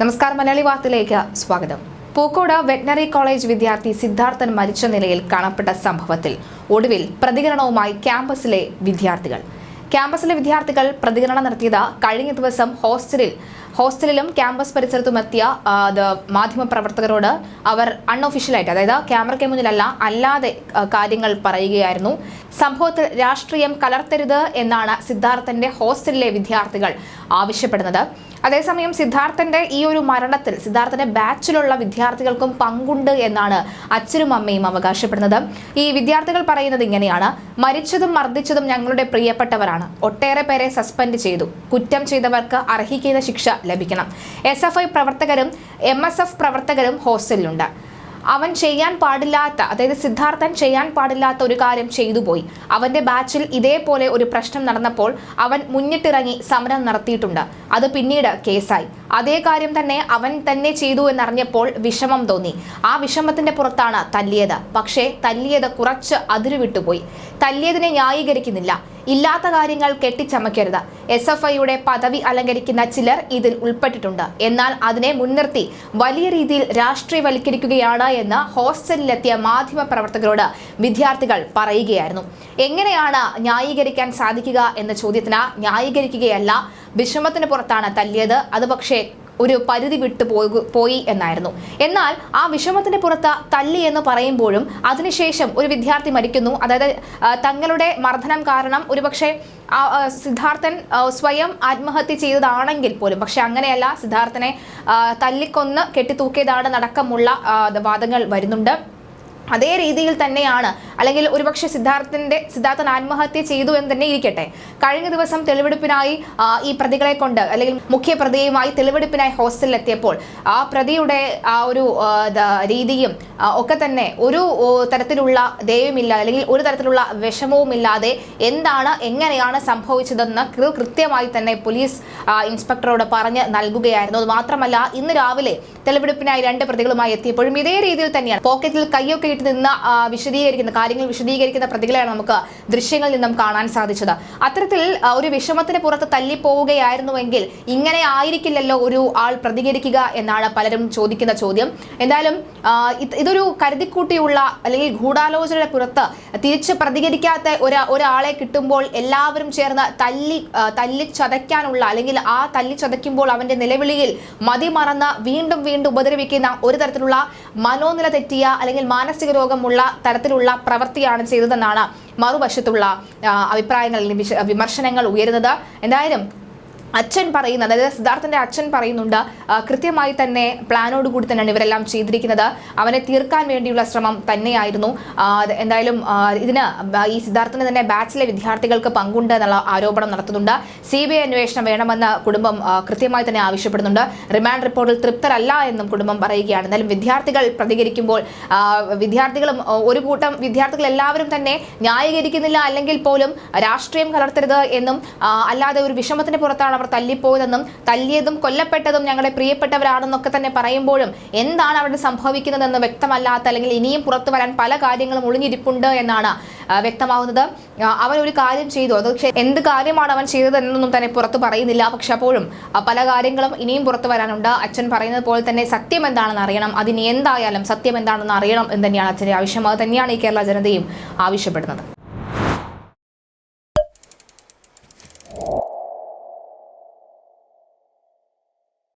നമസ്കാരം മലയാളി വാർത്തയിലേക്ക് സ്വാഗതം. പൂക്കോട് വെറ്റിനറി കോളേജ് വിദ്യാർത്ഥി സിദ്ധാർത്ഥൻ മരിച്ച നിലയിൽ കാണപ്പെട്ട സംഭവത്തിൽ ഒടുവിൽ പ്രതികരണവുമായി ക്യാമ്പസിലെ വിദ്യാർത്ഥികൾ. ക്യാമ്പസിലെ വിദ്യാർത്ഥികൾ പ്രതികരണം നടത്തിയത് കഴിഞ്ഞ ദിവസം ഹോസ്റ്റലിൽ ഹോസ്റ്റലിലും ക്യാമ്പസ് പരിസരത്തുമെത്തിയ മാധ്യമപ്രവർത്തകരോട് അവർ അൺഒഫീഷ്യലായിട്ട് അതായത് ക്യാമറയ്ക്ക് മുന്നിലല്ല അല്ലാതെ കാര്യങ്ങൾ പറയുകയായിരുന്നു. സംഭവത്തിൽ രാഷ്ട്രീയം കലർത്തരുത് എന്നാണ് സിദ്ധാർത്ഥന്റെ ഹോസ്റ്റലിലെ വിദ്യാർത്ഥികൾ ആവശ്യപ്പെടുന്നത്. അതേസമയം സിദ്ധാർത്ഥന്റെ ഈ ഒരു മരണത്തിൽ സിദ്ധാർത്ഥന്റെ ബാച്ചിലുള്ള വിദ്യാർത്ഥികൾക്കും പങ്കുണ്ട് എന്നാണ് അച്ഛനും അമ്മയും അവകാശപ്പെടുന്നത്. ഈ വിദ്യാർത്ഥികൾ പറയുന്നത് ഇങ്ങനെയാണ്. മരിച്ചതും മർദ്ദിച്ചതും ഞങ്ങളുടെ പ്രിയപ്പെട്ടവരാണ്. ഒട്ടേറെ പേരെ സസ്പെൻഡ് ചെയ്തു. കുറ്റം ചെയ്തവർക്ക് അർഹിക്കുന്ന ശിക്ഷ ലഭിക്കണം. എസ് പ്രവർത്തകരും എം പ്രവർത്തകരും ഹോസ്റ്റലിലുണ്ട് അവൻ ചെയ്യാൻ പാടില്ലാത്ത അതായത് സിദ്ധാർത്ഥൻ ചെയ്യാൻ പാടില്ലാത്ത ഒരു കാര്യം ചെയ്തു പോയി. അവന്റെ ബാച്ചിൽ ഇതേപോലെ ഒരു പ്രശ്നം നടന്നപ്പോൾ അവൻ മുന്നിട്ടിറങ്ങി സമരം നടത്തിയിട്ടുണ്ട്. അത് പിന്നീട് കേസായി. അതേ കാര്യം തന്നെ അവൻ തന്നെ ചെയ്തു എന്നറിഞ്ഞപ്പോൾ വിഷമം തോന്നി. ആ വിഷമത്തിന്റെ പുറത്താണ് തല്ലിയത്. പക്ഷേ തല്ലിയത് കുറച്ച് അതിരുവിട്ടുപോയി. തല്ലിയതിനെ ന്യായീകരിക്കുന്നില്ല. ഇല്ലാത്ത കാര്യങ്ങൾ കെട്ടിച്ചമയ്ക്കരുത്. എസ് എഫ് ഐയുടെ പദവി അലങ്കരിക്കുന്ന ചിലർ ഇതിൽ ഉൾപ്പെട്ടിട്ടുണ്ട്. എന്നാൽ അതിനെ മുൻനിർത്തി വലിയ രീതിയിൽ രാഷ്ട്രീയവൽക്കരിക്കുകയാണ് എന്ന് ഹോസ്റ്റലിലെത്തിയ മാധ്യമ പ്രവർത്തകരോട് വിദ്യാർത്ഥികൾ പറയുകയായിരുന്നു. എങ്ങനെയാണ് ന്യായീകരിക്കാൻ സാധിക്കുക എന്ന ചോദ്യത്തിന് ന്യായീകരിക്കുകയല്ല വിഷമത്തിന് പുറത്താണ് തല്ലിയത്. അത് പക്ഷേ ഒരു പരിധി വിട്ടു പോയി എന്നായിരുന്നു. എന്നാൽ ആ വിഷമത്തിന്റെ പുറത്ത് തല്ലി എന്ന് പറയുമ്പോഴും അതിനുശേഷം ഒരു വിദ്യാർത്ഥി മരിക്കുന്നു. അതായത് തങ്ങളുടെ മർദ്ദനം കാരണം ഒരുപക്ഷെ സിദ്ധാർത്ഥൻ സ്വയം ആത്മഹത്യ ചെയ്തതാണെങ്കിൽ പോലും പക്ഷെ അങ്ങനെയല്ല സിദ്ധാർത്ഥനെ തല്ലിക്കൊന്ന് കെട്ടിത്തൂക്കിയതാണ് നടക്കമുള്ള വാദങ്ങൾ വരുന്നുണ്ട്. അതേ രീതിയിൽ തന്നെയാണ്. അല്ലെങ്കിൽ ഒരുപക്ഷെ സിദ്ധാർത്ഥിന്റെ സിദ്ധാർത്ഥൻ ആത്മഹത്യ ചെയ്തു എന്ന് തന്നെ ഇരിക്കട്ടെ. കഴിഞ്ഞ ദിവസം തെളിവെടുപ്പിനായി ഈ പ്രതികളെ കൊണ്ട് അല്ലെങ്കിൽ മുഖ്യ പ്രതിയുമായി തെളിവെടുപ്പിനായി ഹോസ്റ്റലിൽ എത്തിയപ്പോൾ ആ പ്രതിയുടെ ആ ഒരു രീതിയും ഒക്കെ തന്നെ ഒരു തരത്തിലുള്ള ദയവുമില്ല അല്ലെങ്കിൽ ഒരു തരത്തിലുള്ള വിഷമവും ഇല്ലാതെ എന്താണ് എങ്ങനെയാണ് സംഭവിച്ചതെന്ന് കൃത്യമായി തന്നെ പോലീസ് ഇൻസ്പെക്ടറോട് പറഞ്ഞ് നൽകുകയായിരുന്നു. അത് മാത്രമല്ല ഇന്ന് രാവിലെ തെളിവെടുപ്പിനായി രണ്ട് പ്രതികളുമായി എത്തിയപ്പോഴും ഇതേ രീതിയിൽ തന്നെയാണ്. പോക്കറ്റിൽ കൈയൊക്കെ ഇട്ട് നിന്ന് വിശദീകരിക്കുന്ന കാര്യങ്ങൾ വിശദീകരിക്കുന്ന പ്രതികളെയാണ് നമുക്ക് ദൃശ്യങ്ങളിൽ നിന്നും കാണാൻ സാധിച്ചത്. അത്തരത്തിൽ ഒരു വിഷമത്തിന് പുറത്ത് തല്ലിപ്പോവുകയായിരുന്നുവെങ്കിൽ ഇങ്ങനെ ആയിരിക്കില്ലല്ലോ ഒരു ആൾ പ്രതികരിക്കുക എന്നാണ് പലരും ചോദിക്കുന്ന ചോദ്യം. എന്തായാലും ഇതൊരു കരുതിക്കൂട്ടിയുള്ള അല്ലെങ്കിൽ ഗൂഢാലോചനയുടെ പുറത്ത് തിരിച്ച് പ്രതികരിക്കാത്ത ഒരു ഒരാളെ കിട്ടുമ്പോൾ എല്ലാവരും ചേർന്ന് തല്ലി ആ, തല്ലി ചതയ്ക്കാനുള്ള അല്ലെങ്കിൽ ആ തല്ലി ചതയ്ക്കുമ്പോൾ അവന്റെ നിലവിളിയിൽ മതിമറന്ന് വീണ്ടും വീണ്ടും ഉപദ്രവിക്കുന്ന ഒരു തരത്തിലുള്ള മനോനില തെറ്റിയ അല്ലെങ്കിൽ മാനസിക രോഗമുള്ള തരത്തിലുള്ള പ്രവൃത്തിയാണ് ചെയ്തതെന്നാണ് മറുവശത്തുള്ള അഭിപ്രായങ്ങൾ വിമർശനങ്ങൾ ഉയരുന്നത്. എന്തായാലും അച്ഛൻ പറയുന്നത് അതായത് സിദ്ധാർത്ഥന്റെ അച്ഛൻ പറയുന്നുണ്ട് കൃത്യമായി തന്നെ പ്ലാനോട് കൂടി തന്നെയാണ് ഇവരെല്ലാം ചെയ്തിരിക്കുന്നത്. അവനെ തീർക്കാൻ വേണ്ടിയുള്ള ശ്രമം തന്നെയായിരുന്നു. എന്തായാലും ഇതിന് ഈ സിദ്ധാർത്ഥന് തന്നെ ബാച്ചിലെ വിദ്യാർത്ഥികൾക്ക് പങ്കുണ്ട് എന്നുള്ള ആരോപണം നടത്തുന്നുണ്ട്. സി ബി അന്വേഷണം വേണമെന്ന് കുടുംബം കൃത്യമായി തന്നെ ആവശ്യപ്പെടുന്നുണ്ട്. റിമാൻഡ് റിപ്പോർട്ടിൽ തൃപ്തരല്ല എന്നും കുടുംബം പറയുകയാണ്. എന്നാലും വിദ്യാർത്ഥികൾ പ്രതികരിക്കുമ്പോൾ വിദ്യാർത്ഥികളും ഒരു കൂട്ടം വിദ്യാർത്ഥികൾ എല്ലാവരും തന്നെ ന്യായീകരിക്കുന്നില്ല അല്ലെങ്കിൽ പോലും രാഷ്ട്രീയം കലർത്തരുത് എന്നും അല്ലാതെ ഒരു വിഷമത്തിന് പുറത്താണ് അവർ തല്ലിപ്പോയതെന്നും തല്ലിയതും കൊല്ലപ്പെട്ടതും ഞങ്ങളുടെ പ്രിയപ്പെട്ടവരാണെന്നൊക്കെ തന്നെ പറയുമ്പോഴും എന്താണ് അവിടെ സംഭവിക്കുന്നതെന്ന് വ്യക്തമല്ലാത്ത അല്ലെങ്കിൽ ഇനിയും പുറത്തു വരാൻ പല കാര്യങ്ങളും ഒളിഞ്ഞിരിപ്പുണ്ട് എന്നാണ് വ്യക്തമാവുന്നത്. അവൻ ഒരു കാര്യം ചെയ്തു. അത് പക്ഷേ എന്ത് കാര്യമാണ് അവൻ ചെയ്തതെന്നൊന്നും തന്നെ പുറത്തു പറയുന്നില്ല. പക്ഷെ അപ്പോഴും പല കാര്യങ്ങളും ഇനിയും പുറത്തു വരാനുണ്ട്. അച്ഛൻ പറയുന്നത് പോലെ തന്നെ സത്യം എന്താണെന്ന് അറിയണം. അതിന് എന്തായാലും സത്യം എന്താണെന്ന് അറിയണം എന്ന് തന്നെയാണ് അച്ഛന്റെ ആവശ്യം. അത് തന്നെയാണ് ഈ കേരള ജനതയും ആവശ്യപ്പെടുന്നത്.